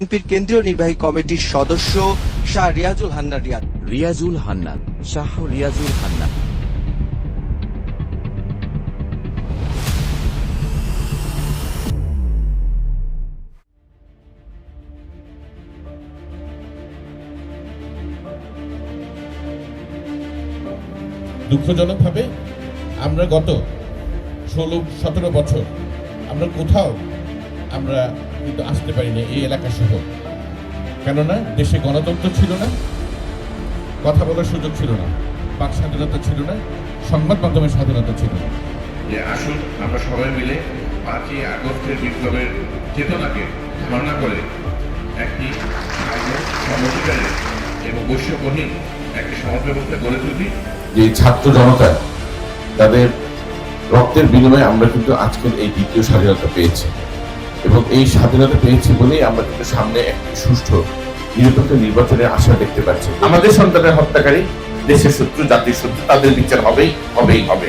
বিএনপির কেন্দ্রীয় নির্বাহী কমিটির সদস্য শাহ রিয়াজুল হান্নান রিয়াদ। রিয়াজুল হান্নান শাহ রিয়াজুল হান্নান। দুঃখজনকভাবে আমরা গত ষোলো সতেরো বছর আমরা কোথাও আমরা কিন্তু আসতে পারিনি এই এলাকা সহ। কেননা দেশে গণতন্ত্র ছিল না কথা বলার সুযোগ ছিল না বাক স্বাধীনতা ছিল না সংবাদ মাধ্যমের স্বাধীনতা ছিল না। যে আসুন আমরা সবাই মিলে পাঁচই আগস্টের বিপ্লবের চেতনাকে ধারণা করে একটি এবং বৈশ্যবহীন একটি সমাজ ব্যবস্থা গড়ে তুলি। যে ছাত্র জনতা তাদের রক্তের বিনিময়ে আমরা কিন্তু আজকের এই দ্বিতীয় স্বাধীনতা পেয়েছি। এবং এই স্বাধীনতা পেয়েছি বলেই আমরা কিন্তু সামনে একটি সুষ্ঠু, নিরপেক্ষ নির্বাচনের আশা দেখতে পাচ্ছি। আমাদের সন্তানের হত্যাকারী, দেশের শত্রু, জাতির শত্রু, তাদের বিচার হবেই হবেই, হবে।